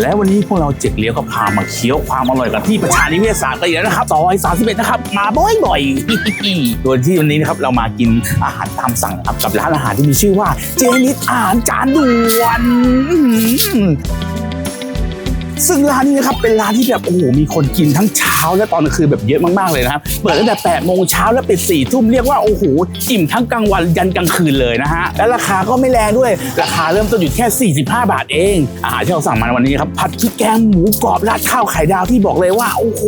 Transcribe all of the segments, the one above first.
และวันนี้พวกเราเจ็กเลี้ยวก็พามาเคี้ยวความอร่อยกันที่ประชานิเวศศาสตร์กันอีกแล้วนะครับซอย31 นะครับ มาบ่อยๆโดยที่วันนี้นะครับเรามากินอาหารตามสั่งครับกับร้านอาหารที่มีชื่อว่าเจนิสอาหารจานด่วน ซึ่งร้านนี้นะครับเป็นร้านที่แบบโอ้โหมีคนกินทั้งเช้าและตอนกลางคืนแบบเยอะมากๆเลยนะครับเปิดตั้งแต่8โมงเช้าและปิด4ทุ่มเรียกว่าโอ้โหอิ่มทั้งกลางวันยันกลางคืนเลยนะฮะและราคาก็ไม่แรงด้วย ราคาเริ่มต้นอยู่แค่ 45 บาทเองอาหารที่เราสั่งมาในวันนี้ครับผัดพริกแกงหมูกรอบราดข้าวไข่ดาวที่บอกเลยว่าโอ้โห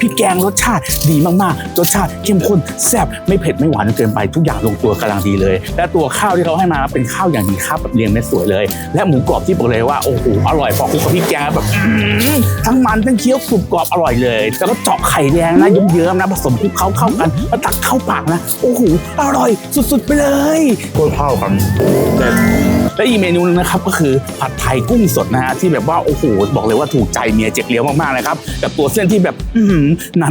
พริกแกงรสชาติดีมากๆรสชาติเข้มข้นแซ่บไม่เผ็ดไม่หวานจนเกินไปทุกอย่างลงตัวกำลังดีเลย และตัวข้าวที่เขาให้มาเป็นข้าวอย่างดีข้าวแบบเรียงเม็ดสวยเลย และหมูกรอบที่บอกเลยว่าโอ้โหอร่อยพอคลุกกับพริกแกงแบบทั้งมันทั้งเคี้ยวกรุบกรอบอร่อยเลยแล้วก็เจาะไข่แดงนะเยิ้มๆนะผสมคลุกเคล้าเข้ากันแล้วตักเข้าปากนะโอ้โหอร่อยสุดๆไปเลยโคตรเข้ากันและอีกเมนูหนึงนะครับก็คือผัดไทยกุ้งสดนะฮะที่แบบว่าโอ้โหบอกเลยว่าถูกใจเมียเจ็บเลี้ยวมากๆนะครับกับตัวเส้นที่แบบอื้อหือ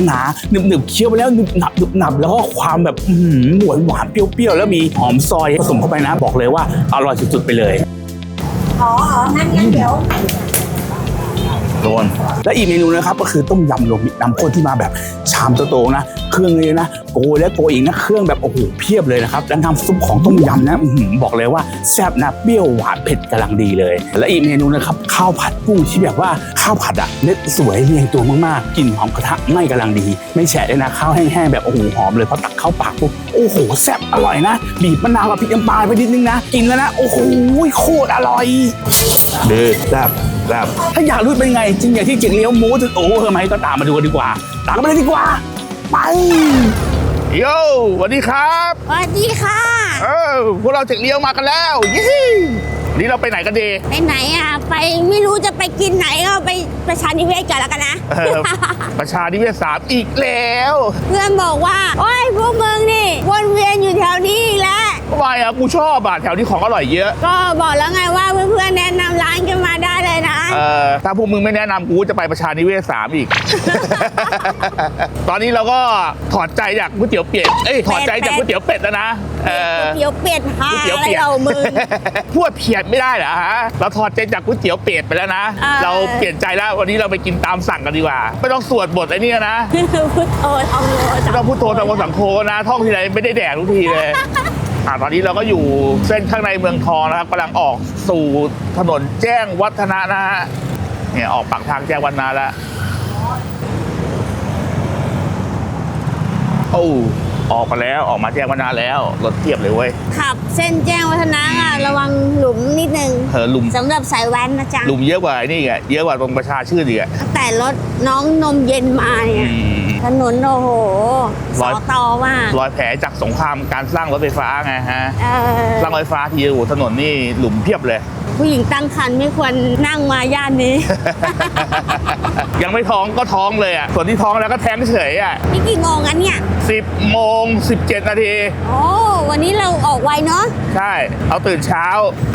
หนาๆหนึบๆเคี้ยวไปแล้วหนึบหนับหนึบหนับแล้วก็ความแบบอื้อหือหวานหวานๆเปรี้ยวๆแล้วมีหอมซอยผสมเข้าไปนะ บอกเลยว่าอร่อยสุดๆไปเลยอ๋ออ๋องั้นงั้นเดี๋ยว โดนและอีกเมนูนะครับก็คือต้มยำรวมมิตรน้ำข้นที่มาแบบชามโตๆนะ เครื่องเลยนะโกยและโกยอีกนะเครื่องแบบโอ้โหเพียบเลยนะครับและน้ำซุปของต้มยำนะอื้อหือบอกเลยว่าแซ่บนะเปรี้ยวหวานเผ็ดกำลังดีเลย และอีกเมนูนะครับข้าวผัดกุ้งที่แบบว่าข้าวผัดอะเม็ดสวยเรียงตัวมากๆกลิ่นหอมกระทะไม่กำลังดี ไม่แฉะเลยนะข้าวแห้งๆแบบโอ้โหหอมเลยพอตักเข้าปากปุ๊บโอ้โหแซ่บอร่อยนะบีบมะนาวกับพริกน้ำปลาไปนิดนึงนะกินแล้วนะโอ้โหโคตรอร่อยเดือดแซ่บแซ่บถ้าอยากรู้เป็นไงจริงอย่างที่เจ๋งเลี้ยวหมูถึงโอ้เออไหมก็ตามมาดูกันดีกว่าตามกันไปเลยดีกว่า ไปโย่สวัสดีครับสวัสดีค่ะ เออพวกเราเจ็กเลี้ยวมากันแล้วยี่นี่เราไปไหนกันดีไปไหนอะ ไปไม่รู้จะไปกินไหนก็ไปประชานิเวศกันแล้วกันนะ เออประชานิเวศสามอีกแล้ว เพื่อนบอกว่า โอ้ยพวกมึงนี่วนเวียนอยู่แถวนี้อีกแล้ว ทำไมอะกูชอบอะแถวนี้ของอร่อยเยอะ ก็บอกแล้วไงว่าเพื่อนๆแนะนำร้านกันมาได้เลยนะ เออถ้าพวกมึงไม่แนะนำกูจะไปประชานิเวศสามอีก ตอนนี้เราก็ถอดใจจากก๋วยเตี๋ยวเป็ดเอ้ยถอดใจจากก๋วยเตี๋ยวเป็ดแล้วนะเออเตี๋ยวเป็ดหาก๋วยเตี๋ยวอะไรเป็ดเรามึง พูดเพียดไม่ได้เหรอฮะ เราถอดใจจากก๋วยเตี๋ยวเป็ดไปแล้วนะ เออ เราเปลี่ยนใจแล้ววันนี้เราไปกินตามสั่งกันดีกว่า ไม่ต้องสวดบทไอ้นี่นะพุทโธทองโลไม่ต้องพูดโทรทางวสังโฆนะ ท่องทีไรไม่ได้แดกทุกทีเลย อะตอนนี้เราก็อยู่เส้นข้างในเมืองทองนะครับกำลังออกสู่ถนนแจ้งวัฒนะนะฮะเนี่ยออกปากทางแจ้งวัฒนะแล้วโอ้ออกมาแล้วออกมาแจ้งวัฒนะแล้วรถเทียบเลยเว้ยขับเส้นแจ้งวัฒนะอะระวังหลุมนิดนึงเธอลุมสำหรับสายแว้นนะจ๊ะลุมเยอะกว่าไอ้นี่ไงเยอะกว่าตรงประชาชื่นอีกอะแต่รถน้องนมเย็นมาเนี่ย อืม ถนนโอ้โหสร้ออย ตอมากรอยแผลจากสงครามการสร้างรถไฟฟ้าไงฮะ เออสร้างรถไฟฟ้าทีโอ้โหถนนนี่หลุมเพียบเลย ผู้หญิงตั้งครรภ์ไม่ควรนั่งมาย่านนี้ ยังไม่ท้องก็ท้องเลยอะ ส่วนที่ท้องแล้วก็แท้งเฉยอะนี่กี่โมงกันเนี่ย 10โมง17 นาที โอ้วันนี้เราออกไวเนาะ ใช่ เอาตื่นเช้า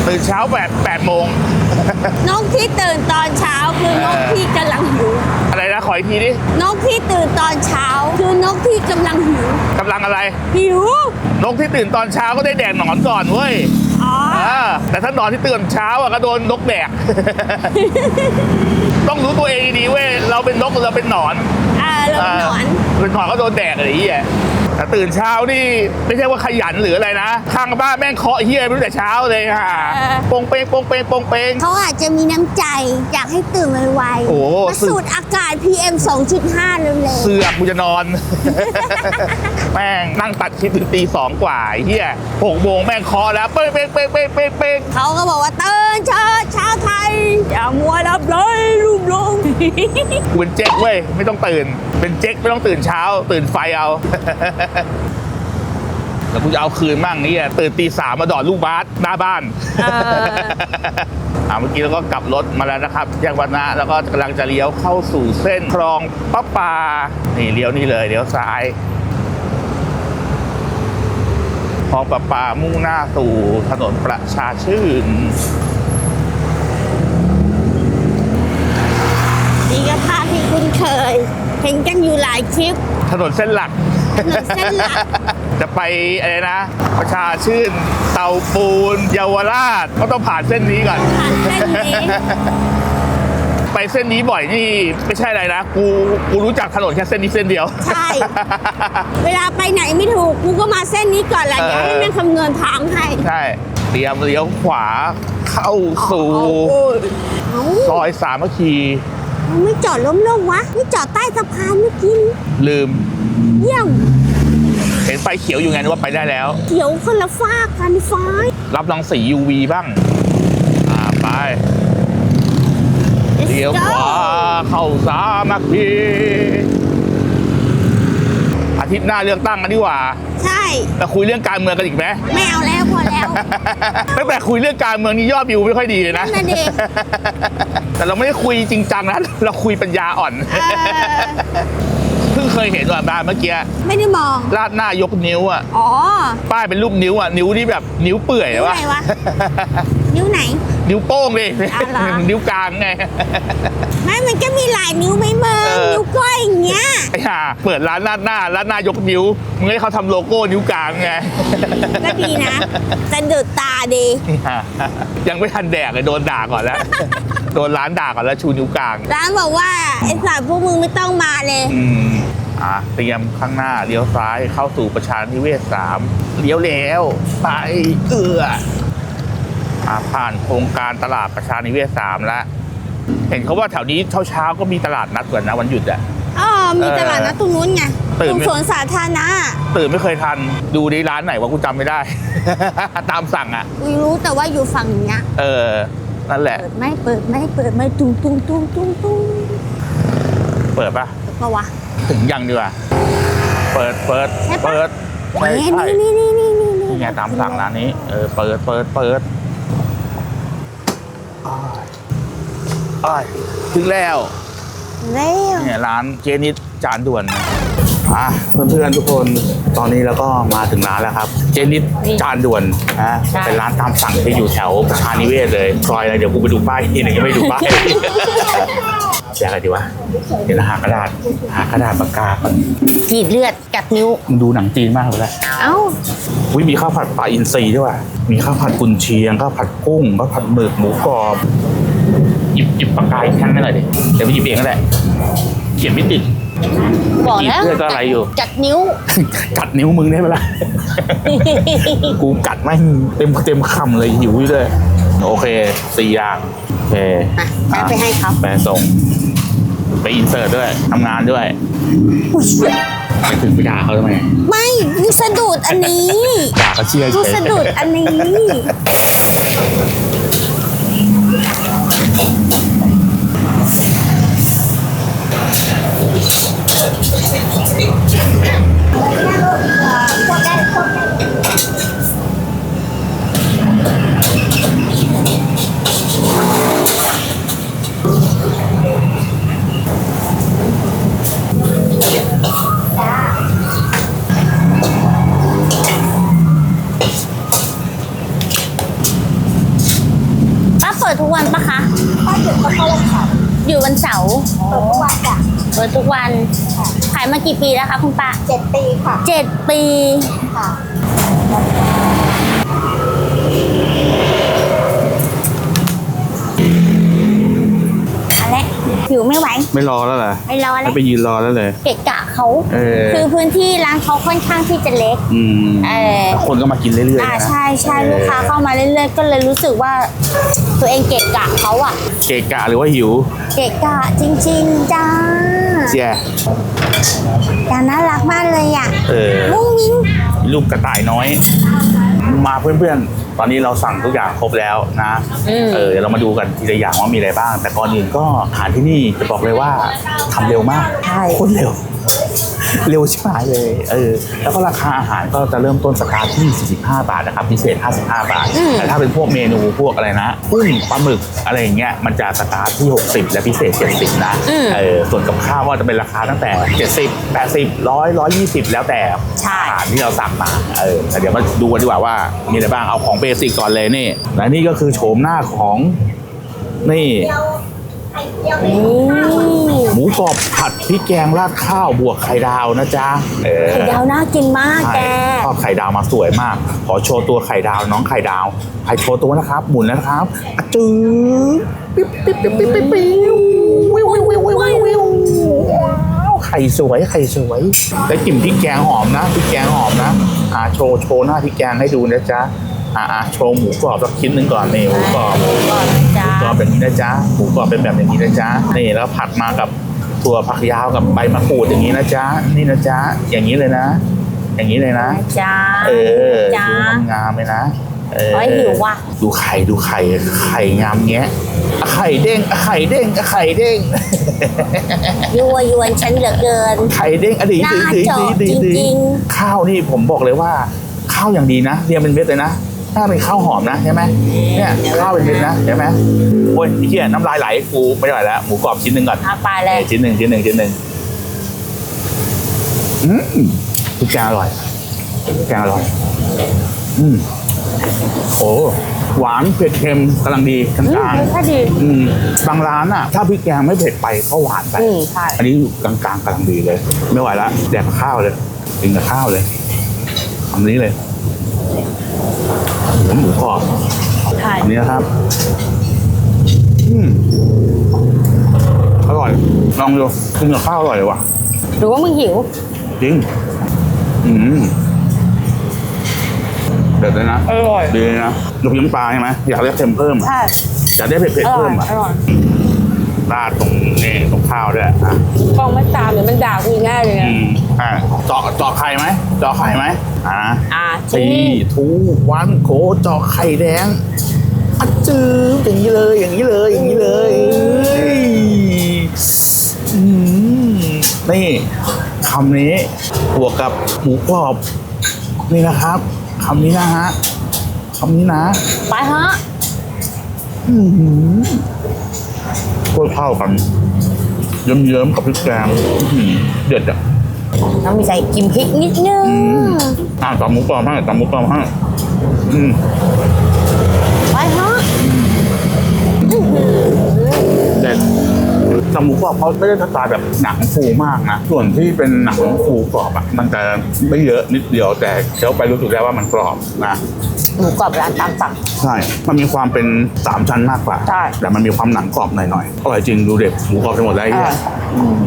ตื่นเช้า8 8โมง นกที่ตื่นตอนเช้าคือนกที่กำลังหิว อะไรนะขออีกทีดิ นกที่ตื่นตอนเช้า คือนกที่กำลังหิวกำลังอะไร หิว นกที่ตื่นตอนเช้าก็ได้แดกหนอนก่อนเว้ย อ๋ออ่าแต่ถ้าหนอนที่ตื่นเช้าอะก็โดนนกแดก ต้องรู้ตัวเองดีๆเว้ยเราเป็นนกหรือเราเป็นหนอนอ่าเราเป็นหนอน เป็นหนอนก็โดนแดกอะไรอย่างเงี้ย แต่ตื่นเช้านี่ไม่ใช่ว่าขยันหรืออะไรนะ ข้างบ้านแม่งเคาะเฮียไม่รู้แต่เช้าเลยค่ะปงเปงปงเปงปงเปงเขาอาจจะมีน้ำใจ อยากให้ตื่นไวโอ้ๆมาสูดอากาศ PM 2.5เร็วเสือกกูจะนอน แม่งนั่งตัดคลิปถึงตีสองกว่าไอ้เฮียหกโมงแม่งเคาะแล้วเป้งเป้งเป้งเป้งเป้งเป้งๆเขาก็บอกว่าตื่นเช้าเช้าไทย อย่ามัวรับเลยรูปลงกูเป็นเจ๊กเว้ยไม่ต้องตื่นเป็นเจ๊กไม่ต้องตื่นเช้า ตื่นไฟเอาแล้วกูจะเอาคืนมั่งนี่ตื่นตีสามมาดอดลูกบาสหน้าบ้านเอออ่าเมื่อกี้เราก็กลับรถมาแล้วนะครับแยกวัฒนะแล้วก็กำลังจะเลี้ยวเข้าสู่เส้นคลองป้าปานี่เลี้ยวนี่เลยเลี้ยวซ้ายคลองประปามุ่งหน้าสู่ถนนประชาชื่นนี่ก็ภาพที่คุ้น เคย เห็นกันอยู่หลายคลิปถนนเส้นหลัก ถนนเส้นหลัก จะไปอะไรนะ ประชาชื่น เตาปูน เยาวราชก็ต้องผ่านเส้นนี้ก่อน ผ่านเส้นนี้ ไปเส้นนี้บ่อยนี่ไม่ใช่อะไรนะ กูกูรู้จักถนนแค่เส้นนี้เส้นเดียว ใช่ เวลาไปไหนไม่ถูก กูก็มาเส้นนี้ก่อนแหละเออเดี๋ยวให้แม่งคำนวณทางให้ ใช่เตรียมเลี้ยวขวาเข้าสู่ โอ้ยเอ้า ซอยสามัคคีมัน ไม่จอดล้มลงวะ ไม่จอดใต้สะพานเมื่อกี้นี้ลืม เยี่ยม เห็นไฟเขียวอยู่ไงนึกว่าไปได้แล้ว เขียวคนละฟ้ากันฟ้ายรับรังสี UV บ้าง อ่าไป Let's เลี้ยว go ขวาเข้าสามัคคี อาทิตย์หน้าเลือกตั้งกันดีกว่า ใช่ แต่คุยเรื่องการเมืองกันอีกไหมไม่เอาแล้วพอแล้ว ตั้งแต่คุยเรื่องการเมืองนี่ยอดวิวไม่ค่อยดีเลยนะนั่นน่ะดิแต่เราไม่ได้คุยจริงจังนะเราคุยปัญญาอ่อนเออเพิ่งเคยเห็นว่าบ้านเมื่อกี้ไม่ได้มอง ลาดหน้ายกนิ้วอะอ๋อป้ายเป็นรูปนิ้วอะนิ้วนี่แบบนิ้วเปื่อยนิ้ววะ ไหนวะ นิ้วไหน นิ้วโป้งดิอ้าวเหรอ นิ้วกลางไง ไม่มันก็มีหลายนิ้วไม่เมิงเออ นิ้วก้อยอย่างเงี้ย ไอ้ห่าเปิดร้านลาดหน้าลาดหน้ายกนิ้วมึงให้เขาทำโลโก้นิ้วกลางไงก็ดีนะจะดุดตาดียังไม่ทันแดกเลยโดนด่าก่อนแล้ว โดนร้านด่าก่อนแล้วชูนิ้วกลาง ร้านบอกว่าไอ้สัตว์พวกมึงไม่ต้องมาเลย อืมอะเตรียมข้างหน้าเลี้ยวซ้ายเข้าสู่ประชานิเวศสามเลี้ยวแล้วไปเอืออะ ผ่านโครงการตลาดประชานิเวศสามแล้ว เห็นเขาว่าแถวนี้เช้าๆก็มีตลาดนัดก่อนนะวันหยุดอะอ๋อมีเออตลาดนัดตรงนู้นไงตื่ตนรงไหมสวนสาธารณะตื่นไม่เคยทันดูในร้านไหนว่ากูจำไม่ได้ ตามสั่งอะกูรู้แต่ว่าอยู่ฝั่งเนี้ยเออ นั่นแหละ เปิดไม่เปิดไม่เปิดไม่ตุ้งตุ้งตุ้งตุ้งตุ้งเปิดปะปะวะถึงยังดีกว่าเปิดเปิดใช่ปะเปิดใช่นี่ใช่นี่นี่นี่นี่นี่นี่ไงตามสั่งร้านนี้เออเปิดเปิดเปิด อ้ายถึงแล้วเร็วเนี่ยร้านเจนิดจานด่วนนะอะเพื่อนๆทุกคนตอนนี้เราก็มาถึงร้านแล้วครับ เจนิดจานด่วนนะเป็นร้านตามสั่งที่อยู่แถวประชานิเวศเลยซอยอะไรเดี๋ยวกูไปดูป้ายอีกทีหนึ่งยังไม่ดูป้าย แจกอะไรดีวะเดี๋ยวเราหากระดาษหากระดาษปากกาก่อนขีดเลือดกัดนิ้ว มึงดูหนังจีนมากเลยนะเอ้าอุ้ยมีข้าวผัดปลาอินทรีด้วยว่ะมีข้าวผัดกุนเชียงข้าวผัดกุ้งข้าวผัดหมึกหมูกรอบ หยิบหยิบปากกาอีกแท่งให้หน่อยดิเดี๋ยวไปหยิบเองก็ได้เขียนไม่ติด บอกแล้วขีดเลือดก็อะไรอยู่กัดนิ้ว กัดนิ้วมึงได้ไหมล่ะ กูกัดไม่งเต็มเต็มคำเลยหิวอยู่เลย โอเคสี่อย่างโอเคอะไปให้เขาไปส่ง ไปอินเสิร์ตด้วยทำงานด้วยอุ๊ยไปถึงไปด่าเขาทำไมไม่กูสะดุดอันนี้ด่าเขาเชื่อกูเฉยสะดุดอันนี้ ป้าเปิดทุกวันปะคะ ป้าเปิดทุกวันค่ะอยู่วันเสาร์เปิดทุกวันจ้ะ เปิดทุกวัน ขายมากี่ปีแล้วคะคุณป้าเจ็ดปีค่ะเจ็ดปีค่ะอันแรกหิวไม่ไหว ไม่รอแล้วเหรอไม่รอแล้ให้วไปยืนรอแล้วเลย เกะกะเขา เออ คือพื้นที่ร้านเขาค่อนข้างที่จะเล็ก อืมเออ แล้วคนก็มากินเรื่อยๆอ่านะใช่ใช่ลูกค้าเข้ามาเรื่อยๆ ก็เลยรู้สึกว่า ตัวเองเกะกะเขาอะเกะกะหรือว่าหิว เกะกะจริง ๆจ้า เจียจ้าน่ารักมากเลยอะเออมุ้งมิ้งลูกกระต่ายน้อย มาเพื่อนๆ ตอนนี้เราสั่งทุกอย่างครบแล้วนะ เออเดี๋ยวเรามาดูกันทีละอย่างว่ามีอะไรบ้าง แต่ก่อนอื่นก็อาหารที่นี่จะบอกเลยว่าทำเร็วมากใช่โคตรเร็ว เร็วชิบหายเลย เออ แล้วก็ราคาอาหารก็จะเริ่มต้นสตาร์ทที่ 45 บาทนะครับ พิเศษ 55 บาท แต่ถ้าเป็นพวกเมนูพวกอะไรนะกุ้งปลาหมึกอะไรอย่างเงี้ย มันจะสตาร์ทที่ 60 และพิเศษ 70 นะ เออ ส่วนกับข้าวก็จะเป็นราคาตั้งแต่ 70 80 100 120 แล้วแต่ใช่อาหารที่เราสั่งมา เออแต่เดี๋ยวมาดูกันดีกว่าว่า มีอะไรบ้าง เอาของเบสิกก่อนเลยนี่ และนี่ก็คือโฉมหน้าของนี่ หมูกรอบผัดพริกแกงราดข้าวบวกไข่ดาวนะจ๊ะเออไข่ดาวน่ากินมากแกชอบไข่ดาวมาสวยมาก ขอโชว์ตัวไข่ดาวน้องไข่ดาวไข่โชว์ตัวนะครับ หมุนนะครับจื๊อปิ๊บปิ๊บปิ๊บปิ๊บปิ๊บปิ๊วิววิววิววิววิวไข่สวยไข่สวยแล้วกลิ่นพริกแกงหอมนะพริกแกงหอมนะอาโชว์โชว์หน้าพริกแกงให้ดูนะจ๊ะ อ่าอ่าโชว์หมูกรอบสักชิ้นหนึ่งก่อนนี่หมูกรอบก่อนนะจ๊ะหมูกรอบแบบนี้นะจ๊ะหมูกรอบเป็นแบบอย่างนี้นะจ๊ะนี่แล้วผัดมากับถั่วผักยาวกับใบมะกรูดอย่างนี้นะจ๊ะนี่นะจ๊ะอย่างนี้เลยนะ อย่างนี้เลยนะจ้าเออจ้าดูงามๆเลยนะเออ โอ้ยหิวว่ะ ดูไข่ดูไข่ไข่งามเงี้ยอะไข่เด้งอะไข่เด้งอะไข่เด้ง ยัวยวนฉันเหลือเกิน ไข่เด้งอดีหน้าดีเจาะดีดีดีจริงข้าวนี่ผมบอกเลยว่า ข้าวอย่างดีนะเรียงเป็นเม็ดเลยนะ ถ้าเป็นข้าวหอมนะใช่ไหมเนี่ยข้าวเป็นเม็ดนะใช่ไหมโอ้ยไอ้เหี้ยน้ำลายไหลกูไม่ไหวแล้วหมูกรอบชิ้นหนึ่งก่อนเอาไปเลย ชิ้นหนึ่งชิ้นหนึ่งชิ้นหนึ่งอืมพริกแกงอร่อยพริกแกงอร่อย อืมโอ้หวานเผ็ดเค็มกำลังดีกลอืมางรสชาติดีๆอืมบางร้านอะ ถ้าพริกแกงไม่เผ็ดไปก็หวานไปอืมใช่ อันนี้อยู่กลางๆกำลังดีเลย ไม่ไหวละแดกกับข้าวเลยกินกับข้าวเลยทำนี้เลย หมูหมูกรอบใช่อันนี้นะครับ อืมอร่อย ลองดูกินกับข้าวอร่อยเลยว่ะ หรือว่ามึงหิว จริง อืมเด็ดเลยนะ อร่อย ดีนะลูกยิ้มปลาใช่ไหม อยากได้เค็มเพิ่มอะใช่ อยากได้เผ็ดอๆร่อเพิ่ยมอะอร่อยราดตรงนี่ตรงข้าวด้วยอะกล้องไม่ตามเดี๋ยวมันด่ากูแน่เลยอืนะมอ่าเจาะเจาะไข่ไหมเจาะไข่ไหมอ่าอ่า สี่ที่ทูวันโขเจาะไข่แดงอัดจืดอย่างนี้เลยอย่างนี้เลยอย่างนี้เลยเอ้ยอืมนี่คำนี้บวกกับหมูกรอบนี่นะครับคำนี้นะฮะคำนี้นะ ไปฮะอื้อหือโคตรเข้ากันเยิ้มๆกับพริกแกงอื้อหือเด็ดอะต้องมีใส่กิมพริกนิดนึง อ่าตำหมูกรอบให้ตำหมูกรอบให้อืมไปฮะอื้อหือ เด็ดตำหมูกรอบเขาไม่ได้สไตล์แบบหนังฟูมากนะส่วนที่เป็นหนังฟูกรอบอะมันจะไม่เยอะนิดเดียวแต่เคี้ยวไปรู้สึกได้ว่ามันกรอบนะ หมูกรอบร้านตามสั่ง ใช่ มันมีความเป็นสามชั้นมากกว่า ใช่แต่มันมีความหนังกรอบหน่อยๆ อร่อยจริงดูเด็ดหมูกรอบไปหมดเลยไอ้เนี่ยอ่า อืม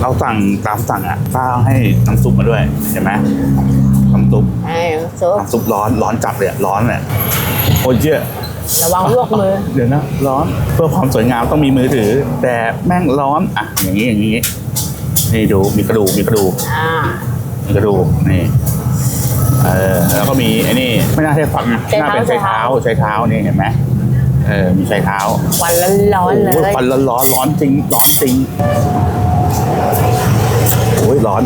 เราสั่งตามสั่งอะป้าให้น้ำซุปมาด้วยเห็นไหมน้ำซุปไอ้ซุปน้ำซุปร้อนร้อนจัดเลยอะร้อนเลยโอ้ยเจ๊ยระวังลวกมือ เดี๋ยวนะ ร้อนเพื่อความสวยงามต้องมีมือถือ แต่แม่งร้อนอะอย่างนี้อย่างนี้นี่ดูมีกระดูกมีกระดูกอ่ามีกระดูกนี่เออแล้วก็มีไอ้นี่ไม่น่าใช่ฝักนะใช้น่าเท้าเป็นใช้เท้าใช้เท้านี่เห็นไหมเออมีใช้เท้าวันละร้อนๆเลโอ้ยฟันร้อนร้อนร้อนจริงร้อนจริง โอ้ยร้อน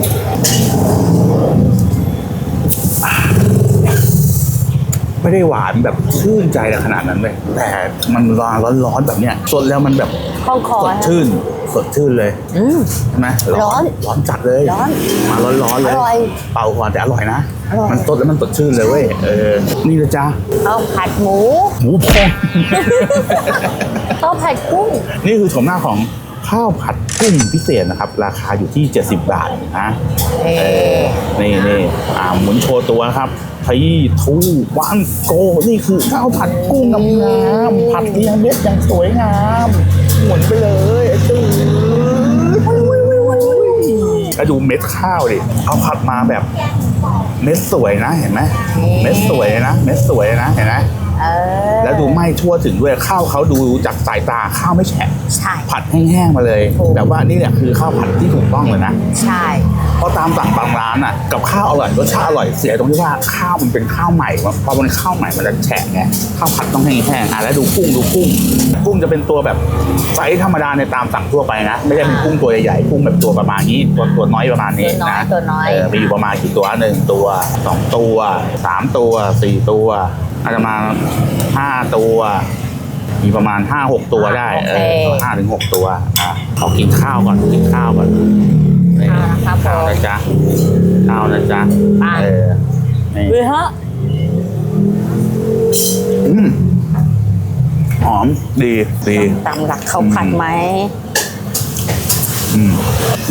ไม่ได้หวานแบบชื่นใจขนาดนั้นเลยแต่มันร้อนร้อนๆแบบเนี้ยสดแล้วมันแบบคล่องคอสดฮะชื่น สดชื่นเลยอืม ใช่ไหมร้อนร้อนจัดเลยร้อนมาร้อนร้อนๆเลยอร่อยเป่าก่อนแต่อร่อยนะ อร่อย มันสดแล้วมันสดชื่นเลยเว้ยเออนี่นะจ๊ะข้าวผัดหมูหมูพองข้าวผัดกุ้ง นี่คือโฉมหน้าของ ข้าวผัดกุ้งพิเศษนะครับ ราคาอยู่ที่ 70 บาทนะเอเออนี่นี่อ่าหมุนโชว์ตัวครับไทยทูวันโกนี่คือข้าวผัดกุ้งงามๆผัดเรียงเม็ดอย่างสวยงามหมุนไปเลยไอ้ตื้อแล้วดูเม็ดข้าวดิเอาผัดมาแบบ เม็ดสวยนะเห็นไหมเม็ดสวยนะ เม็ดสวยนะเห็นไหมเออ แล้วดูไหม้ทั่วถึงด้วยข้าวเขาดูจากสายตาข้าวไม่แฉะใช่ ผัดแห้งๆมาเลยถูกแต่ว่านี่เนี่ยคือข้าวผัดที่ถูกต้องเลยนะ ใช่เพราะตามสั่งบางร้านอะกับข้าวอร่อยรสชาติอร่อยเสียตรงที่ว่าข้าวมันเป็นข้าวใหม่พอมันข้าวใหม่มันจะแฉะไงข้าวผัดต้องแห้งๆอะแล้วดูกุ้งดูกุ้ง กุ้งจะเป็นตัวแบบไซส์ธรรมดาในตามสั่งทั่วไปนะ ไม่ใช่เป็นกุ้งตัวใหญ่ๆกุ้งแบบตัวประมาณนี้ตัวตัวน้อยประมาณนี้ตัวน้อยนะตัวน้อยเออมีอยู่ประมาณกี่ตัวหนึ่งตัวสองตัวสามตัวสี่ตัว อาจจะมาห้าตัว มีประมาณห้าหกตัวได้เออห้าถึงหกตัวอะเขากินข้าวก่อนกินข้าวก่อนนี่อ่าครับผข้าวม นะจ๊ะข้าวนะจ๊ะอะเออนี่เฮ้ยฮะอืมหอมดีดี ตำหลักข้าวผัดไหม อืม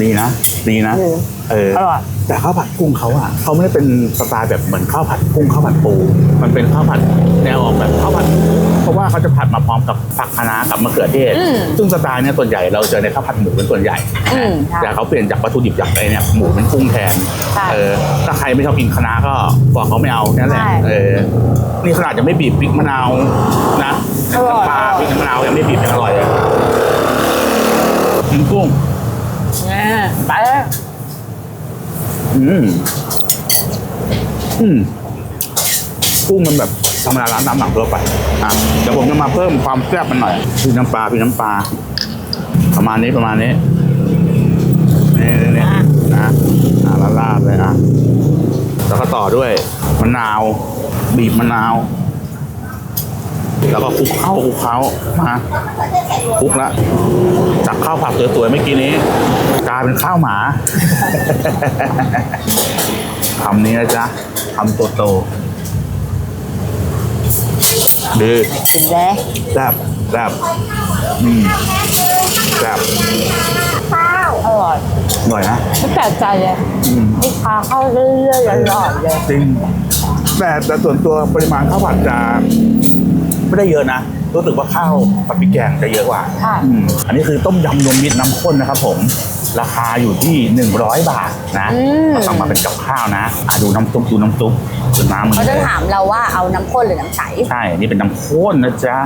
ดีนะ ดีนะ อืม เออ อร่อย แต่ข้าวผัดกุ้งเขาอะเขาไม่ได้เป็นสไตล์แบบเหมือนข้าวผัดกุ้งข้าวผัดปู มันเป็นข้าวผัดแนวออกแบบข้าวผัด เพราะว่าเขาจะผัดมาพร้อมกับผักคะน้ากับมะเขือเทศ อืมซึ่งสไตล์เนี่ยส่วนใหญ่เราเจอในข้าวผัดหมูเป็นส่วนใหญ่อืมนะใช่แต่เขาเปลี่ยนจากวัตถุดิบจากไอ้เนี่ยหมูเป็นกุ้งแทนใช่เออถ้าใครไม่ชอบกินคะน้าก็บอกเขาไม่เอานั่นแหละใช่เออนี่ขนาดจะไม่บีบพริกมะนาวนะอร่อย น้ำปลาพริกมะนาวยังไม่บีบยังอร่อยเลยกินกุ้ง เนี่ยไปเลย อืมอืมกุ้งมันแบบธรรมดาร้านตามหลังทั่วไป อะเดี๋ยวผมจะมาเพิ่มความแซ่บมันหน่อยพริกน้ำปลาพริกน้ำปลา ประมาณนี้ประมาณนี้นี่นี่นี่นะอะลาดๆเลยอะแล้วก็ต่อด้วยมะนาว บีบมะนาว แล้วก็คลุกเข้าคลุกเข้ามาคลุกละจากข้าวผัดสวยๆเมื่อกี้นี้กลายเป็นข้าวหมาคำนี้นะจ๊ะคำโตโตๆดีถึงเลยแซ่บแซ่บอืมแซ่บอร่อยหน่อยนะไม่แปลกใจเลยอืมลูกค้าเข้าเรื่อยๆหลอดๆเลยจริงแต่แต่ส่วนตัวปริมาณข้าวผัดจะ ไม่ได้เยอะนะ รู้สึกว่าข้าวผัดพริกแกงจะเยอะกว่าค่ะอืมอันนี้คือต้มยำรวมมิตรน้ำข้นนะครับผม ราคาอยู่ที่ 100 บาทนะเราสั่งมาเป็นกับข้าวนะอะดูน้ำซุปดูน้ำซุปดูน้ำมันเขาจะถามเราว่าเอาน้ำข้นหรือน้ำใส ใช่ นี่เป็นน้ำข้นนะจ๊ะ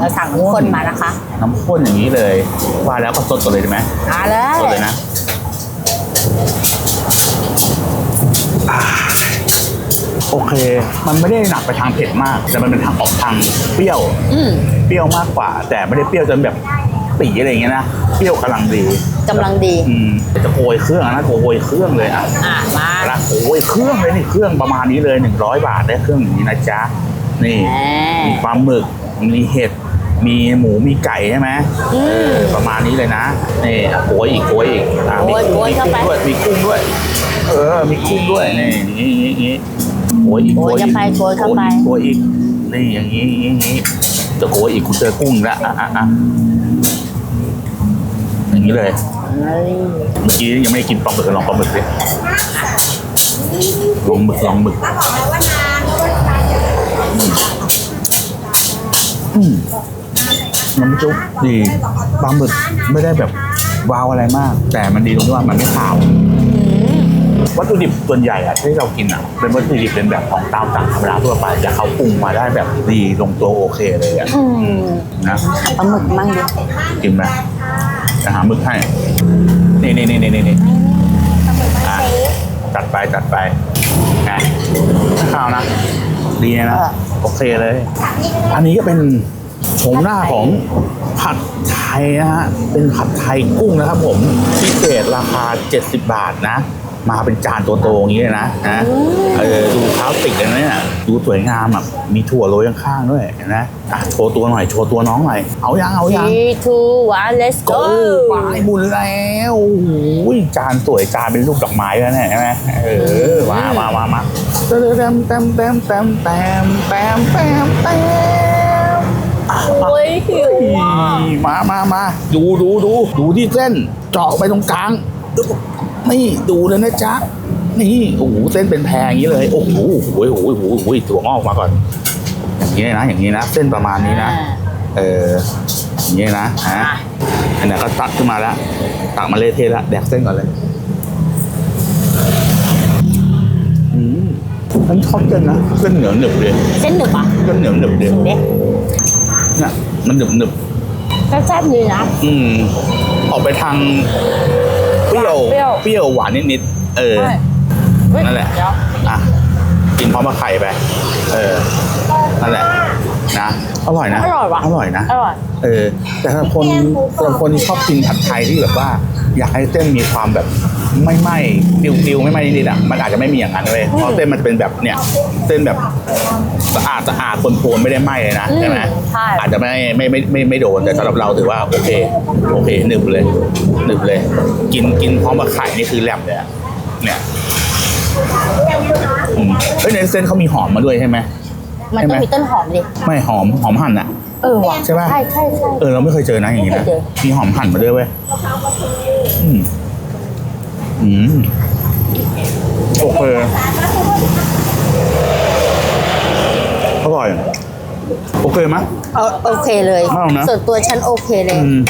เราสั่งน้ำข้นมานะคะ น้ำข้นอย่างนี้เลย ว่าแล้วก็สดกันเลยได้ไหม มาเลสดยเลยนะอ่า โอเค มันไม่ได้หนักไปทางเผ็ดมาก แต่มันเป็นทางออกทางเปรี้ยว อืม เปรี้ยวมากกว่า แต่ไม่ได้เปรี้ยวจนแบบปีอะไรอย่างเงี้ยนะ เปรี้ยวกำลังดีกำลังดี อืมเดี๋ยวจะโกยเครื่องนะโกยเครื่องเลยอะอะมาละโอ้ยเครื่องเลยนี่เครื่องประมาณนี้เลย 100 บาทได้เครื่องอย่างนี้นะจ๊ะนี่แหม มีปลาหมึกมีเห็ดมีหมูมีไก่ใช่ไหมอืมเออประมาณนี้เลยนะนี่อะโกยอีกโกยอีกอะมีโกยกุ้งโกยมีเข้ากุ้งไป ด้วยมีกุ้งด้วย เออมีกุ้งด้วยนี่นี่นี่นี่ โกยอีกโกยเข้าไปโกยเข้าไปโกยอีกนี่อย่างนี้อย่างนี้อย่างนี้จะโกยอีกคุณเจอกุ้งแล้วอะอะอะอย่างนี้เลยเฮ้ยเมื่อกี้ยังไม่ได้กินปลาหมึกลองปลาหมึกสิลองหมึกลองหมึกอืมน้ำจุ๊บดีปลาหมึกไม่ได้แบบว้าวอะไรมาก แต่มันดีตรงที่ว่ามันไม่ขาว วัตถุดิบส่วนใหญ่อะที่เรากินอะเป็นวัตถุดิบเป็นแบบของตามสั่งธรรมดาทั่วไปแต่เขาปรุงมาได้แบบดีลงตัวโอเคเลยอะอืมนะปลาหมึกมั่งดิกินไหมจะหาหมึกให้นี่นี่นี่นี่นี่อะจัดไปจัดไปนะข้าวนะดีนะโอเคเลย อันนี้ก็เป็นโฉมหน้าของผัดไทยนะฮะเป็นผัดไทยกุ้งนะครับผมพิเศษราคา 70 บาทนะ มาเป็นจานโตๆอย่างนี้เลยนะนะเออดูคลาสสิกเลยนะเนี่ยดูสวยงามอะมีถั่วโรยข้างๆด้วยเห็นไหมอะโชว์ตัวหน่อยโชว์ตัวน้องหน่อยเอายังเอายัง three two one let's โอ้ go ปลายบุญแล้วโอ้ยจานสวยจานเป็นรูปดอกไม้แล้วเนี่ยใช่ไหมเออมามามามาเต็มเต็มเต็มเต็มเต็มเต็มเต็มเต็มโอ้ยหิวอะมามามาดูดูดูดูที่เส้นเจาะไปตรงกลาง นี่ดูเลยนะจ๊ะ นี่โอ้โหเส้นเป็นแพงอย่างนี้เลย โอ้โหโอ้โหโอ้โหโอ้โหถั่วงอกมาก่อน อย่างนี้นะ อย่างนี้นะ เส้นประมาณนี้นะ เอออย่างนี้นะฮะอันนี้ก็ตักขึ้นมาแล้ว ตักมาเละเทะแล้วแดกเส้นก่อนเลยอืมมันชอบเส้นนะเส้นเหนียวหนึบเลยเส้นหนึบอะเส้นเหนียวหนึบเลยถึงเด็กเนี่ยมันหนึบหนึบแซ่บๆดีนะ อืม ออกไปทาง เปรี้ยวเปรี้ยว เปรี้ยวหวานนิดๆเออใช่เฮ้ยนั่นแหละ เดี๋ยวอะ กินพร้อมกับไข่ไป เออ นั่นแหละ นะ อร่อยนะ อร่อยว่ะอร่อยนะ อร่อย เออ แต่สำหรับคนสำหรับคนที่ชอบกินผัดไทยที่แบบว่า อยากให้เส้นมีความแบบไม่ไหม้ติวๆไม่ไหม้นิดๆอะ มันอาจจะไม่มีอย่างนั้นเลยเพราะเส้นมันจะเป็นแบบเนี่ย เส้นแบบ สะอาดสะอาดคนโคนๆไม่ได้ไหม้เลยนะอืมใช่ไหมใช่ อาจจะไม่ไม่ไม่ไม่ไม่โดนแต่สำหรับเราถือว่าโอเคโอเคหนึบเลยหนึบเลย กินกินพร้อมกับไข่นี่คือแหลมเลยอะเนี่ยอืมเฮ้ยในเส้นเขามีหอมมาด้วยใช่ไหม มันใช่ต้ไหอมงมีต้นหอมดิไม่หอมหอมหั่นอะ เออว่ะใช่ปะ ใช่ใช่ใช่ เออเราไม่เคยเจอนะอย่างนี้นะไม่เคยเจอ มีหอมหั่นมาด้วยเว้ยอืมอืมโอเคอ ร่อย โอเคไหม เออโอเคเลยไม่เอานะ ส่วนตัวฉันโอเคเลย อืม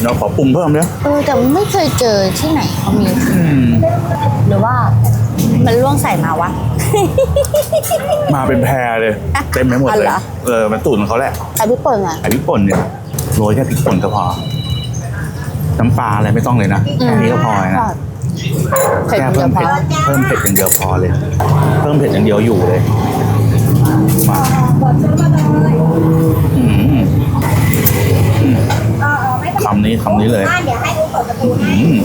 เดี๋ยวขอปรุงเพิ่มเนี่ยเออแต่ไม่เคยเจอที่ไหนเขามี อืม หรือว่ามันล่วงใส่มาวะ มาเป็นแพรเลย เต็มไปหมดเลย อ๋อเหรอ เออ มันตูดของเขาแหละแต่พี่เปิงอะ ไอ้พริกป่นเนี่ยโรยแค่พริกป่นก็พอ น้ำปลาอะไรไม่ต้องเลยนะแค่นี้ก็พอเลยนะเผ็ดแค่เดีเพิ่ยวมพเผ็ดอเพิ่มเผ็ดอย่างเดียวพอเลย เพิ่มเผ็ดอย่างเดียวอยู่เลยมาอืมอืม คำนี้คำนี้เลยบ้านเดี๋ยวให้อูเปิดประตูให้อืม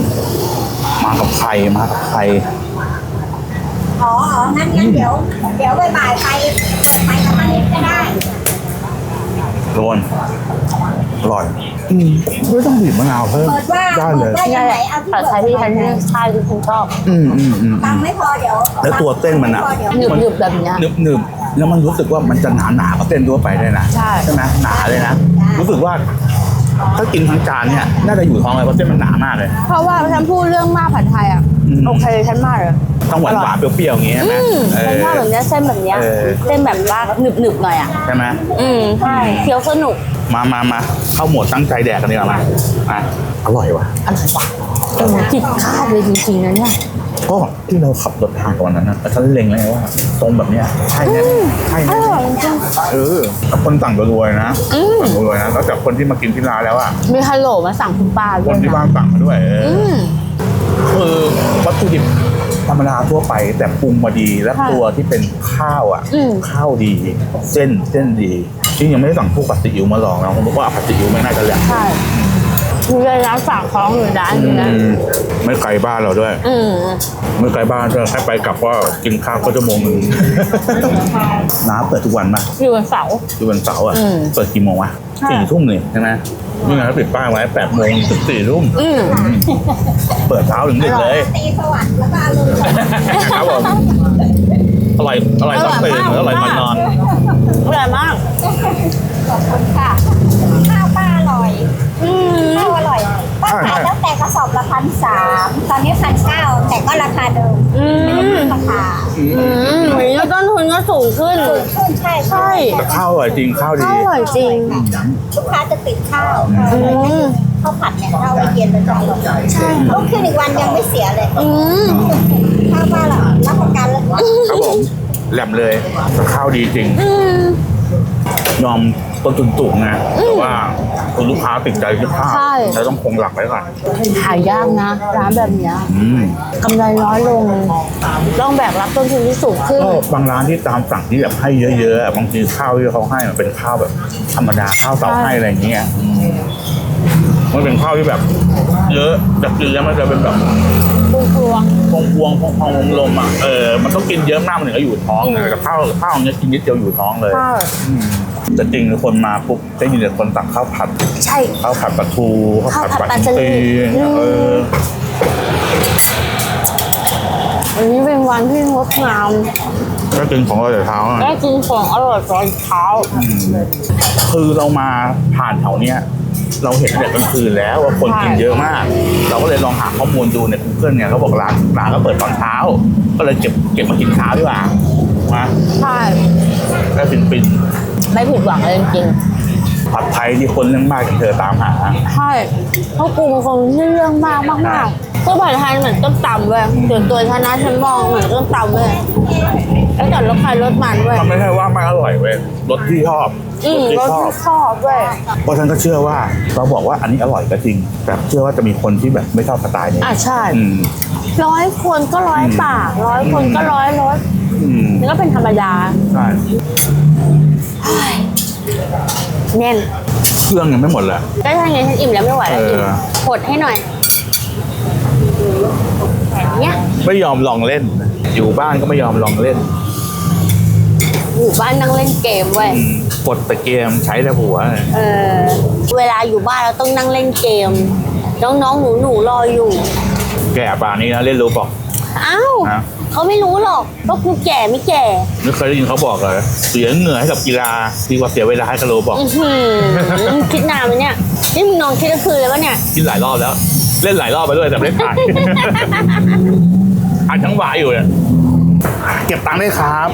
มากับไข่มากับไข่อ๋ออ๋องั้นงั้นเดี๋ยวเดี๋ยวบ่ายๆไปไปกับป้านิดก็ได้โดนอร่อยอืมไม่ต้องบีบมะนาวเพิ่มเปิดว่าได้เลยเปิดว่านี่แหละผัดไทยที่ฉันชาที่ฉันชอบ อืมอืมอืมตังค์ไม่พอเดี๋ยว แล้วตัวเส้นมันอะไพเดี๋ยวหนึบหนึบๆแบบเนี้ยหนึบหนึบ แล้วมันรู้สึกว่ามันจะหนาหนากว่าเส้นทั่วไปเลยนะใช่ ใช่ไหมหนาเลยนะรู้สึกว่าถ้ากินทั้งจานเนี่ยน่าจะอยู่ท้องเลยเพราะเส้นมันหนามากเลย เพราะว่าฉันพูดเรื่องมากผัดไทยอะอืม โอเคฉันมากเลยต้องหวานหวานๆเปรี้ยวๆอย่างงี้ใช่ไหมอืมเอฉันอ ชอบแบบเนี้ยเส้นแบบเนี้ยเออ เส้นแบบว่าหนึบหนึบๆหน่อยอะใช่ไหมอืมใช่เคี้ยวสนุกมามามาเข้าโหมดตั้งใจแดกกันดีกว่ามาอะอร่อยว่ะอร่อยว่ะโอ้ผิดคาดเลยจริงๆนะเนี่ย ก็ที่เราขับรถทางกับวันนั้นนะฉันเล็งเลยว่าตรงแบบเนี้ยใช่แน่ใช่อแน่ร่อยจริงเออแต่คนสั่งรวยๆนะอืมสั่งรวยๆนะแล้วจากคนที่มากินที่ร้านแล้วอะมีฮัลโหลมาสั่งคุณป้าคด้วยนที่นะบ้านสั่งมาด้วยเอออ อืม คือวัตถุดิบธรรมดาทั่วไปแต่ปรุงมาดีและค่ะตัวที่เป็นข้าวอะ อืม ข้าวดี เส้นเส้นดีที่ยังไม่ได้สั่งพวกผัดซีอิ๊วมาลองนะผมบอกว่าผัดซีอิ๊วไม่น่าจะแหลกใช่มี ร้านฝากท้องอยู่ร้านนึงนะอืมไม่ไกลบ้านเราด้วย อืมไม่ไกลบ้านด้วยแค่ไปกลับก็กินข้าวก็ชั่วโมงหนึงน้าเปิดทุกวันป่ะอยู่วันเสาร์คือวันเสาร์อะอืมเปิดกี่โมงวะค่ะ สี่ทุ่มนี่ใช่ไหมนี่ไงเขาปิดป้ายไว้แปดโมงถึงสี่ทุ่มอืม เปิดเช้าถึงดึกเลยตีสวัสดิ์แล้วก็อารมณ์ครับผมอร่อยอร่อยต้องตื่นอร่อยก่อนนอน อร่อยมาก ขอบคุณค่ะ ข้าวป้าอร่อย อืม ข้าวอร่อยป้า ขายตั้งแต่กระสอบละพันสามตอนนี้พันเก้าแต่ก็ราคาเดิมอืไม่ได้มขึ้นราคาอืมวันนี้ต้นทุนก็สูงขึ้น สูงขึ้นใช่ใช่แต่ข้าวอร่อยจริงข้าวดี ข้าวอร่อยจริง ลูกค้าจะติดข้าวอืม ข้าวผัดเนี่ยข้าวเย็นมันจะอร่อยใช่ลูกขึ้นอีกวันยังไม่เสียเลยอืมข้าวป้าเรารับประกันเลยครับผมแหลมเลยแต่ข้าวดีจริง อืม ยอมต้นทุนสูงนะแต่ว่าคุณลูกค้าติดใจที่ข้าวใช่เราต้องคงหลักไว้ก่อนหายากนะ ร้านแบบเนี้ยอืมกำไรน้อยลง ต้องแบกรับต้นทุนที่สูงขึ้น ก็บางร้านที่ตามสั่งที่แบบให้เยอะๆอะบางทีข้าวที่เขาให้มันเป็นข้าวแบบธรรมดาข้าวเตาให้อะไรอย่างเงี้ยอืมมันเป็นข้าวที่แบบ เยอะแบบกินแล้วมันจะเป็นแบบพ วงพวงพวงพวงพวงลมอะเออมันต้องกินเยอะมากมันถึงจะอยู่ท้องอืมแต่ข้าวข้าวอย่างเงี้ยกินนิดเดียวอยู่ท้องเลยข้าวอืมแต่จริงคนมาปุ๊บได้ยินแต่คนตักข้าวผัดใช่ ข้าวผัดปลาทูข้าวผัดข้าวผัดปลาปลาสลิตีดเออวันนี้เป็นวันที่งดงามก็กินของเราแต่เช้าอะได้กินของอร่อยตอนเช้า คือเรามาผ่านแถวเนี้ย เราเห็นแต่กลางคืนแล้วว่าคนกินเยอะมาก เราก็เลยลองหาข้อมูลดูใน Google เนี่ยเขาบอกร้านร้านก็เปิดตอนเช้า ก็เลยเก็บเก็บมากินเช้าดีกว่ามาใช่ ได้ฟินฟินไม่ผิดหวังเลยจริงๆ ผัดไทยที่คนเรื่องมากอย่างเธอตามหาๆใช่เพราะกูเป็นคนที่เรื่องมากมากๆก็ผัดไทยเหมือนต้มตำเว้ยส่วนตัวฉันนะฉันมองเหมือนต้มตำเว้ยแล้วแต่รสใครรสมันเว้ยมันไม่ใช่ว่าไม่อร่อยเว้ยรสที่ชอบอืมที่รสชอบที่ชอบเว้ยเพราะฉันก็เชื่อว่าเราบอกว่าอันนี้อร่อยก็จริง แต่เชื่อว่าจะมีคนที่แบบไม่ชอบสไตล์นี้อะใช่อืมร้อยคนก็ร้อยปากร้อยคนก็ร้อยรสอืมนี่ก็เป็นธรรมดาใช่ แน่นเครื่องยังไม่หมดเลยก็ถ้าไงฉันอิ่มแล้วไม่ไหวแล้วอิ่มเออหดให้หน่อยแบบเนี้ยไม่ยอมลองเล่น อยู่บ้านก็ไม่ยอมลองเล่น อยู่บ้านนั่งเล่นเกมเว้ยอืมกดแต่เกมใช้แต่หัว เออ เวลาอยู่บ้านเราต้องนั่งเล่นเกม น้องๆหนูๆรออยู่ แก่ป่านนี้นะเล่นรู้บอกอ้าวฮะ เขาไม่รู้หรอกว่ากูแก่ไม่แก่ ไม่เคยได้ยินเขาบอกเลยเสียเหงื่อให้กับกีฬาดีกว่าเสียเวลาให้กับโรบอกอื้อหือคิดนานไหมเนี่ยนี่มึงนอนคิดทั้งคืนเลยวะเนี่ย กินหลายรอบแล้ว เล่นหลายรอบไปด้วยแต่ไม่ได้ถ่าย อันทั้งหวายอยู่เนี่ยเก็บตังค์ได้ครับ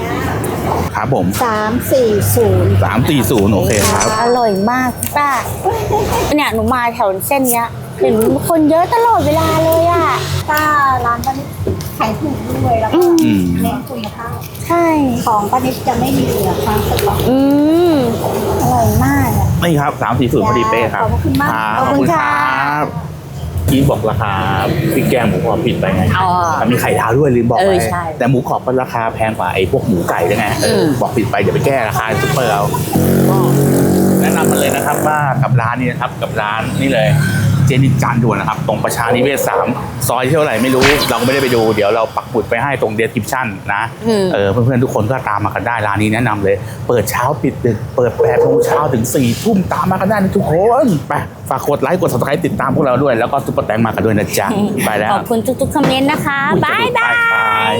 ครับผมสามสี่ศูนย์สามสี่ศูนย์โอเคครับ อร่อยมากป้าเนี่ยหนูมาแถวเส้นเนี้ยเห็นคนเยอะตลอดเวลาเล ของป้านิดจะไม่มีเหลือความสดอืม อร่อยมากอะ นี่ครับสามสี่ศูนย์พอดีเป๊ะครับขอบคุณมากครับขอบคุณค่ะบพี่บอกราคาพริกแกงหมูกรอบผิดไปไงอ๋อมันมีไข่ดาวด้วยลืมบอกเอไปอใช่แต่หมูกรอบมันราคาแพงกว่าไอ้พวกหมูไก่ด้วยไงเออบอกผิดไปเดี๋ยวไปแก้ราคาซุปเปอร์เอาแนะนำมันเลยนะครับว่ากับร้านนี้นะครับกับร้านนี่เลย เจนิดจานด่วนนะครับ ตรงประชานิเวศสามซอยที่เท่าไหร่ไม่รู้ เราก็ไม่ได้ไปดู เดี๋ยวเราปักหมุดไปให้ตรงเดสคริปชั่นนะอืมเออเพื่อนๆทุกคนก็ตามมากันได้ร้านนี้แนะนำเลย เปิดเช้าปิดดึก เปิดแปดโมงเช้าถึงสี่ทุ่มตามมากันได้นะทุกคนไปฝากกดไลค์กด subscribe ติดตามพวกเราด้วยแล้วก็ซุปเปอร์แตงมากันด้วยนะจ๊ะไปแล้วขอบคุณทุกๆคอมเมนต์นะคะบ๊ายบายบาย